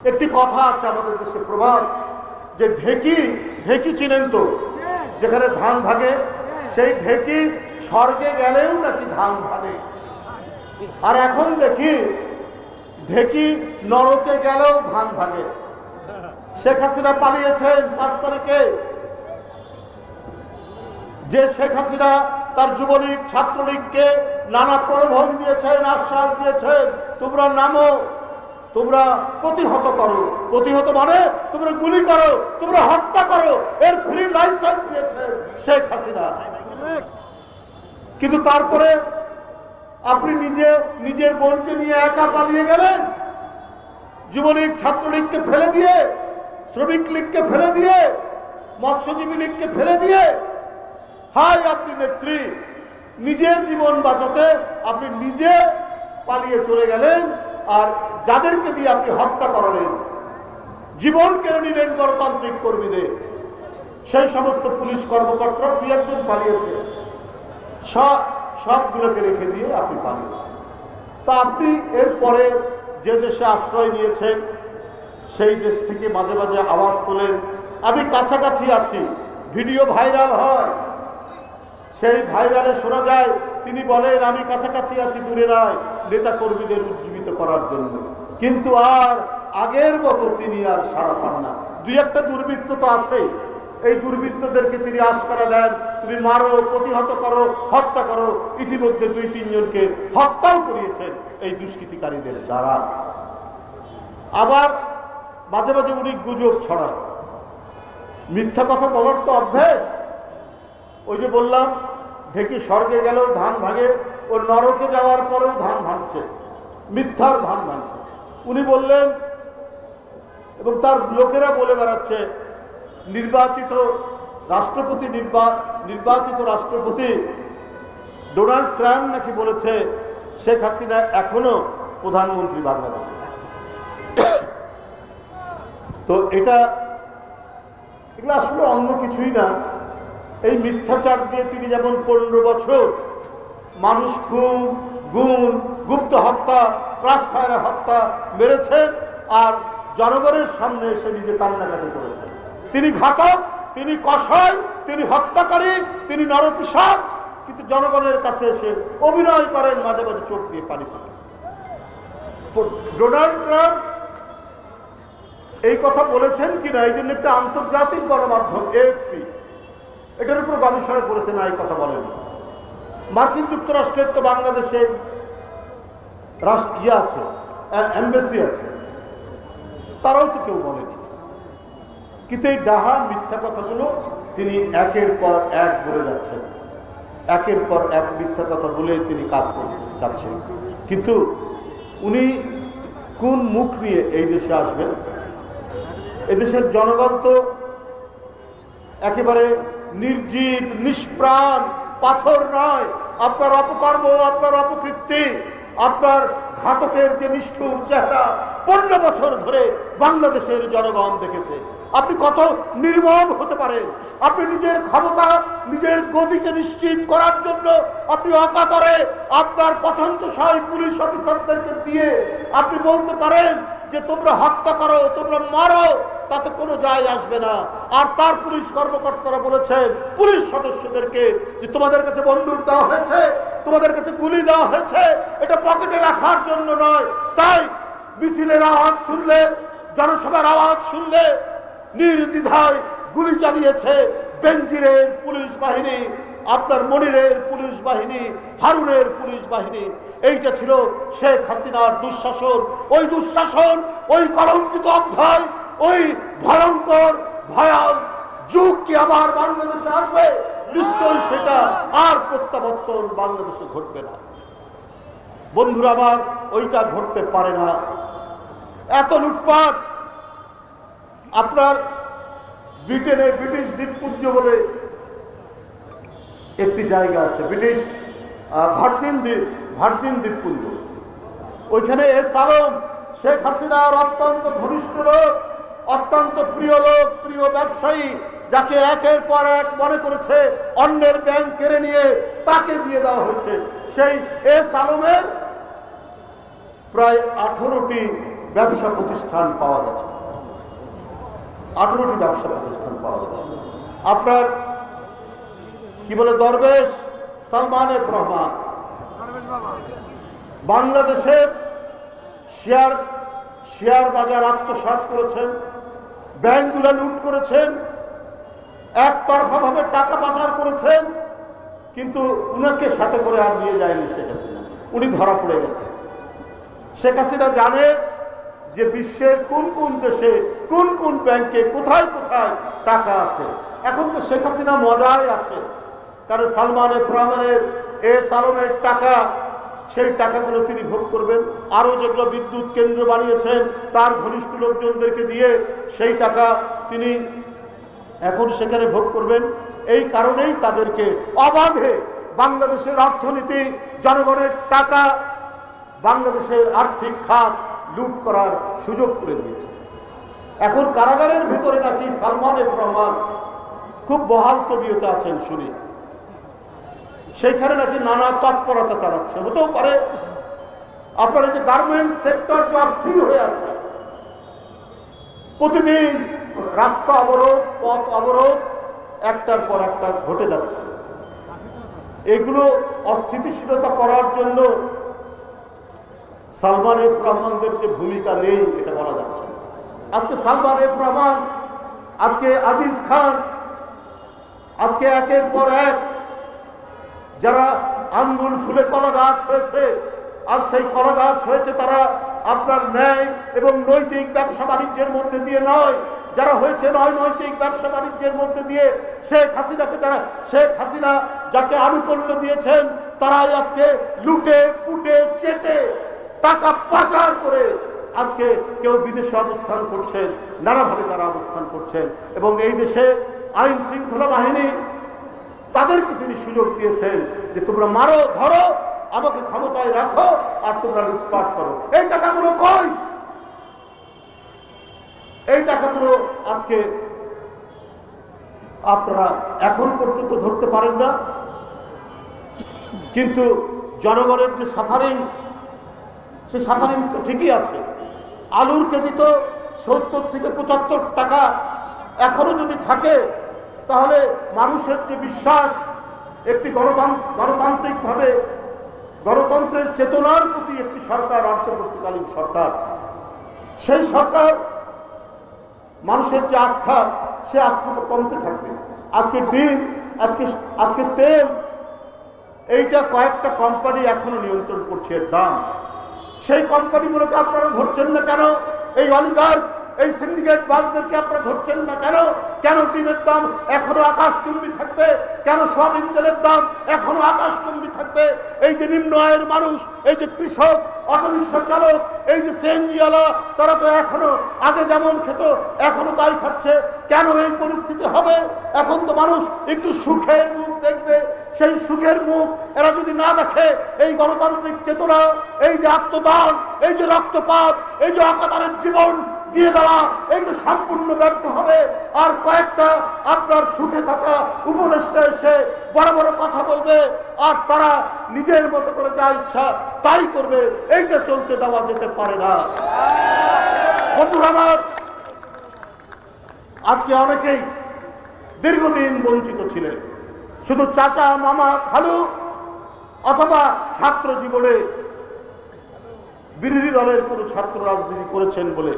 একটি কথা আছে আমাদের দেশে প্রভাব যে ঢেকি ঢেকি চিনেন তো? যেখানে ধান ভাগে সেই ঢেকি স্বর্গে গেলেও নাকি ধান ভাগে আর এখন দেখি, ঢেকি নরকে গেলেও ধান ভাগে শেখ হাসিনা পালিয়েছেন পাঁচ তারিখে। যে শেখ হাসিনা তার যুবলীগ, ছাত্রলীগকে নানা প্রলোভন দিয়েছেন, আশ্বাস দিয়েছেন, তোমরা নামো। তোমরা প্রতিহত করো। প্রতিহত মানে তোমরা গুলি করো, তোমরা হত্যা করো। এর ফ্রি লাইসেন্স দিয়েছে শেখ হাসিনা। কিন্তু তারপরে আপনি নিজে, নিজের বোনকে নিয়ে একা পালিয়ে গেলেন। যুবলীগ, ছাত্রলীগকে ফেলে দিয়ে, শ্রমিক লীগকে ফেলে দিয়ে, মৎস্যজীবী লীগকে ফেলে দিয়ে হাই আপনি নেত্রী, নিজের জীবন বাঁচাতে আপনি নিজে পালিয়ে চলে গেলেন। আর যাদেরকে দিয়ে আপনি হত্যা করালেন, জীবন কেড়ে নিলেন গণতান্ত্রিক কর্মীদের, সেই সমস্ত পুলিশ কর্মকর্তা দুই একজন পালিয়েছে সব সবগুলোকে রেখে দিয়ে আপনি পালিয়েছেন। তা আপনি এরপরে যে দেশে আশ্রয় নিয়েছেন, সেই দেশ থেকে মাঝে মাঝে আওয়াজ তোলেন, আমি কাছাকাছি আছি, ভিডিও ভাইরাল হয়। সেই ভাইরালে শোনা যায়, তিনি বলেন, আমি কাছাকাছি আছি, দূরে নয় নেতা কর্মীদের উজ্জীবিত করার জন্য। কিন্তু আর আগের মতো তিনি আর সাড়া পান না। দুই একটা দুর্বৃত্ত তো আছে এই দুর্বৃত্তদেরকে তিনি আশকারা দেন, তুমি মারো, প্রতিহত করো, হত্যা করো। ইতিমধ্যে দুই তিনজনকে হত্যাও করিয়েছেন এই দুষ্কৃতিকারীদের দ্বারা। আবার মাঝে মাঝে উনি গুজব ছড়ান। মিথ্যা কথা বলার তো অভ্যেস। ওই যে বললাম, ঢেকি স্বর্গে গেলেও ধান ভাঙে ও নরকে যাওয়ার পরেও ধান ভাঙছে, মিথ্যার ধান ভাঙছে। উনি বললেন, এবং তার লোকেরা বলে বেড়াচ্ছে, নির্বাচিত রাষ্ট্রপতি নির্বা, নির্বাচিত রাষ্ট্রপতি ডোনাল্ড ট্রাম্প নাকি বলেছে, শেখ হাসিনা এখনও প্রধানমন্ত্রী বাংলাদেশে। তো এটা, এগুলো আসলে অন্য কিছুই না। এই মিথ্যাচার দিয়ে তিনি যেমন পনেরো বছর মানুষ খুন গুণ গুপ্ত হত্যা ক্রাস ফায়ারে হত্যা মেরেছেন আর জনগণের সামনে এসে নিজে কান্নাকাটি করেছেন। তিনি ঘাতক, তিনি কষায় তিনি হত্যাকারী, তিনি নরপিসাজ কিন্তু জনগণের কাছে এসে অভিনয় করেন, মাঝে মাঝে চোখ দিয়ে পানি ফেলে ডোনাল্ড ট্রাম্প এই কথা বলেছেন কিনা, এই জন্য একটা আন্তর্জাতিক গণমাধ্যম, এএফপি, এটার উপর গবেষণা করেছে না, এই কথা বলেন। মার্কিন যুক্তরাষ্ট্রের তো বাংলাদেশে ইয়ে আছে এম্বাসি আছে। তারাও তো কেউ বলেনি। কিন্তু এই ডাহা মিথ্যা কথাগুলো তিনি একের পর এক বলে যাচ্ছেন। একের পর এক মিথ্যা কথা বলে তিনি কাজ করতে চাচ্ছেন কিন্তু উনি কোন মুখ নিয়ে এই দেশে আসবেন? এদেশের জনগণ তো একেবারে নির্জীব, নিষ্প্রাণ পাথর নয়, আপনার অপকর্ম, আপনার অপকীর্তি, আপনার ঘাতকের যে নিষ্ঠুর চেহারা, পনেরো বছর ধরে বাংলাদেশের জনগণ দেখেছে। আপনি কত নির্মম হতে পারেন। আপনি নিজের ক্ষমতা, নিজের গতিকে নিশ্চিত করার জন্য আপনি অকাতরে আপনার পছন্দসই পুলিশ অফিসারদেরকে দিয়ে আপনি বলতে পারেন যে তোমরা হত্যা করো, তোমরা মারো তাতে কোনো যায় আসবে না। আর তার পুলিশ কর্মকর্তারা বলেছেন, পুলিশ সদস্যদেরকে যে তোমাদের কাছে বন্দুক দেওয়া হয়েছে, তোমাদের কাছে গুলি দেওয়া হয়েছে, এটা পকেটে রাখার জন্য নয়। তাই মিছিলের আওয়াজ শুনলে, জনসভার আওয়াজ শুনলে নির্দ্বিধায় গুলি চালিয়েছে বেঞ্জিরের পুলিশ বাহিনী, আপনার মনিরের পুলিশ বাহিনী, হারুনের পুলিশ বাহিনী। এইটা ছিল শেখ হাসিনার দুঃশাসন। ওই দুঃশাসন, ওই কলঙ্কিত অধ্যায় ওই ভয়ঙ্কর, ভয়াল যুগ কি আবার বাংলাদেশে আসবে? নিশ্চয়ই সেটা আর প্রত্যাবর্তন বাংলাদেশে ঘটবে না। বন্ধুরা, আবার ওইটা ঘটতে পারে না। এত লুটপাট আপনার ব্রিটেনে ব্রিটিশ দ্বীপপুঞ্জ বলে একটি জায়গা আছে, ব্রিটিশ ভার্জিন দ্বীপ, ভার্জিন দ্বীপপুঞ্জ। ওইখানে এস আলম শেখ হাসিনার অত্যন্ত ঘনিষ্ঠ লোক। অত্যন্ত প্রিয় লোক, প্রিয় ব্যবসায়ী, যাকে একের পর এক মনে করেছে অন্যের ব্যাংক কেড়ে নিয়ে তাকে দিয়ে দেওয়া হয়েছে। সেই এস আলমের প্রায় আঠেরোটি ব্যবসা প্রতিষ্ঠান পাওয়া গেছে। আঠেরোটি ব্যবসা প্রতিষ্ঠান পাওয়া গেছে। আপনার কি বলে দরবেশ? সালমান এফ রহমান। বাংলাদেশের শেয়ার শেয়ার বাজার আত্মসাৎ করেছেন। ব্যাংকগুলো লুট করেছেন, একতরফাভাবে টাকা পাচার করেছেন, কিন্তু উনাকে সাথে করে আর নিয়ে যায়নি শেখ হাসিনা। উনি ধরা পড়ে গেছেন শেখ হাসিনা জানে যে বিশ্বের কোন কোন দেশে, কোন কোন ব্যাংকে কোথায় কোথায় টাকা আছে। এখন তো শেখ হাসিনা মজায় আছে। কারণ সালমান এফ রহমানের এ সালনের টাকা সেই টাকাগুলো তিনি ভোগ করবেন। আরও যেগুলো বিদ্যুৎ কেন্দ্র বানিয়েছেন, তার ঘনিষ্ঠ লোকজনদেরকে দিয়ে সেই টাকা তিনি এখন সেখানে ভোগ করবেন। এই কারণেই তাদেরকে অবাধে বাংলাদেশের অর্থনীতি, জনগণের টাকা, বাংলাদেশের আর্থিক খাত লুট করার সুযোগ করে দিয়েছে। এখন কারাগারের ভিতরে নাকি সালমান এফ রহমান খুব বহাল তবিয়তে আছেন শুনি। সেইখানে নাকি নানা তৎপরতা চালাচ্ছে, হতেও পারে। আপনার এই যে গার্মেন্টস সেক্টর যে অস্থির হয়ে আছে, প্রতিদিন রাস্তা অবরোধ, পথ অবরোধ, একটার পর একটা ঘটে যাচ্ছে। এগুলো অস্থিতিশীলতা করার জন্য সালমান এফ রহমানদের যে ভূমিকা নেই, এটা বলা যাচ্ছে আজকে সালমান এফ রহমান, আজকে আজিজ খান, আজকে একের পর এক যারা আঙ্গুল ফুলে কলা গাছ হয়েছে, আর সেই কলা গাছ হয়েছে তারা আপনার ন্যায় এবং নৈতিক ব্যবসা বাণিজ্যের মধ্যে দিয়ে নয়। যারা হয়েছে নয় নৈতিক ব্যবসা বাণিজ্যের মধ্যে দিয়ে শেখ হাসিনাকে যারা, শেখ হাসিনা যাকে আনুকূল্য দিয়েছেন, তারাই আজকে লুটে, পুটে, চেটে, টাকা পাচার করে আজকে কেউ বিদেশে অবস্থান করছেন, নানাভাবে তারা অবস্থান করছেন। এবং এই দেশে আইন শৃঙ্খলা বাহিনী তাদেরকে তিনি সুযোগ দিয়েছেন যে তোমরা মারো, ধরো, আমাকে ক্ষমতায় রাখো আর তোমরা লুটপাট করো। এই টাকাগুলো কই? এই টাকাগুলো আজকে আপনারা এখন পর্যন্ত ধরতে পারেন না। কিন্তু জনগণের যে সাফারিংস সে সাফারিংস তো ঠিকই আছে। আলুর কেজি তো সত্তর থেকে পঁচাত্তর টাকা এখনও যদি থাকে তাহলে মানুষের যে বিশ্বাস, একটি গণতান্ত্র গণতান্ত্রিকভাবে গণতন্ত্রের চেতনার প্রতি একটি সরকার, অন্তর্বর্তীকালীন সরকার, সেই সরকার মানুষের যে আস্থা, সে আস্থা তো কমতে থাকবে। আজকে ডিম, আজকে আজকে তেল, এইটা কয়েকটা কোম্পানি এখনও নিয়ন্ত্রণ করছে এর দাম। সেই কোম্পানিগুলোকে আপনারা ধরছেন না কেন? এই অলিগার্ক এই সিন্ডিকেট বাসদেরকে আপনারা ধরছেন না কেন? কেন ডিমের দাম এখনও আকাশচুম্বী থাকবে? কেন সয়াবিন তেলের দাম এখনও আকাশচুম্বী থাকবে? এই যে নিম্ন আয়ের মানুষ, এই যে কৃষক অটোরিক্সা চালক, এই যে সিএনজিওয়ালা, তারা তো এখনও আগে যেমন খেত, এখনও তাই খাচ্ছে। কেন এই পরিস্থিতি হবে? এখন তো মানুষ একটু সুখের মুখ দেখবে। সেই সুখের মুখ এরা যদি না দেখে, এই গণতান্ত্রিক চেতনা, এই যে আত্মদান, এই যে রক্তপাত, এই যে অকাতারের জীবন দিয়ে দেওয়া এটা সম্পূর্ণ ব্যর্থ হবে। আর কয়েকটা আপনার সুখে থাকা উপদেষ্টা এসে বড় বড় কথা বলবে, আর তারা নিজের মতো করে যা ইচ্ছা তাই করবে, এইটা চলতে দেওয়া যেতে পারে না। বন্ধুরা আমার, আজকে অনেকেই দীর্ঘদিন বঞ্চিত ছিলেন। শুধু চাচা, মামা, খালু, অথবা ছাত্র জীবনে বিরোধী দলের কোনো ছাত্র রাজনীতি করেছেন বলে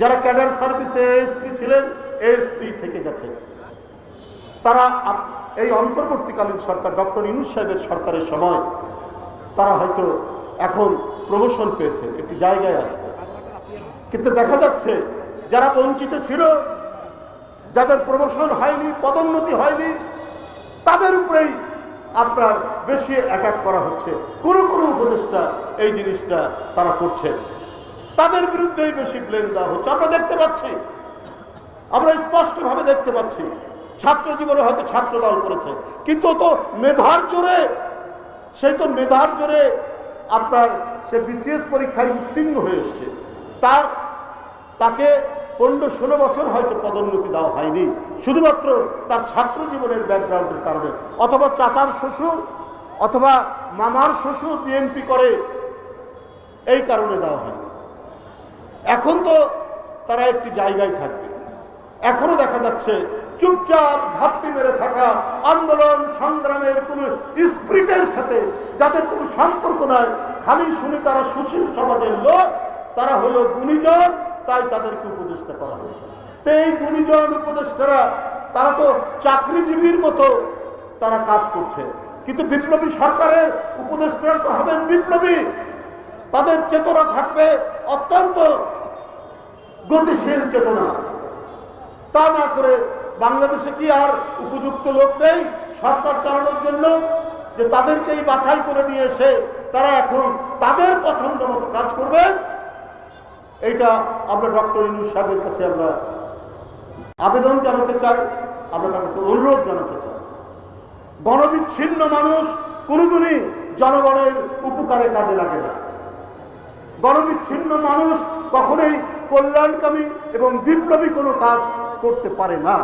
যারা ক্যাডার সার্ভিসে এএসপি ছিলেন এএসপি থেকে গেছে। তারা এই অন্তর্বর্তীকালীন সরকার, ডক্টর ইনুস সাহেবের সরকারের সময়, তারা হয়তো এখন প্রমোশন পেয়েছে, একটি জায়গায় আসবে। কিন্তু দেখা যাচ্ছে, যারা বঞ্চিত ছিল, যাদের প্রমোশন হয়নি, পদোন্নতি হয়নি, তাদের উপরেই আপনার বেশি অ্যাটাক করা হচ্ছে। কোনো কোনো উপদেষ্টা এই জিনিসটা তারা করছেন তাদের বিরুদ্ধেই বেশি ব্লেম দেওয়া হচ্ছে। আমরা দেখতে পাচ্ছি, আমরা স্পষ্টভাবে দেখতে পাচ্ছি, ছাত্র জীবনে হয়তো ছাত্র দল করেছে, কিন্তু তো মেধার জোরে, সেই তো মেধার জোরে আপনার সে বিসিএস পরীক্ষায় উত্তীর্ণ হয়ে এসছে। তার, তাকে পনেরো ষোলো বছর হয়তো পদোন্নতি দেওয়া হয়নি। শুধুমাত্র তার ছাত্র জীবনের ব্যাকগ্রাউন্ডের কারণে। অথবা চাচার শ্বশুর, অথবা মামার শ্বশুর বিএনপি করে, এই কারণে দেওয়া হয়নি। এখন তো তারা একটি জায়গায় থাকবে। এখনও দেখা যাচ্ছে চুপচাপ ঘাপটি মেরে থাকা আন্দোলন সংগ্রামের কোনো স্পিরিটের সাথে, যাদের কোনো সম্পর্ক নাই, খালি শুনে তারা সুশীল সমাজের লোক, তারা হলো গুণীজন, তাই তাদেরকে উপদেষ্টা করা হয়েছে। তো এই গুণীজন উপদেষ্টারা, তারা তো চাকরিজীবীর মতো তারা কাজ করছে। কিন্তু বিপ্লবী সরকারের উপদেষ্টারা তো হবেন বিপ্লবী। তাদের চেতনা থাকবে অত্যন্ত গতিশীল চেতনা। তা না করে বাংলাদেশে কি আর উপযুক্ত লোক নেই সরকার চালানোর জন্য? যে তাদেরকেই বাছাই করে নিয়ে এসে তারা এখন তাদের পছন্দ মতো কাজ করবেন? এইটা আমরা ডক্টর ইনুস সাহেবের কাছে আমরা আবেদন জানাতে চাই, আমরা তার কাছে অনুরোধ জানাতে চাই। গণবিচ্ছিন্ন মানুষ কোনোদিনই জনগণের উপকারে কাজে লাগে না। গণবিচ্ছিন্ন মানুষ কখনোই কল্যাণকামী এবং বিপ্লবী কোনো কাজ করতে পারে না।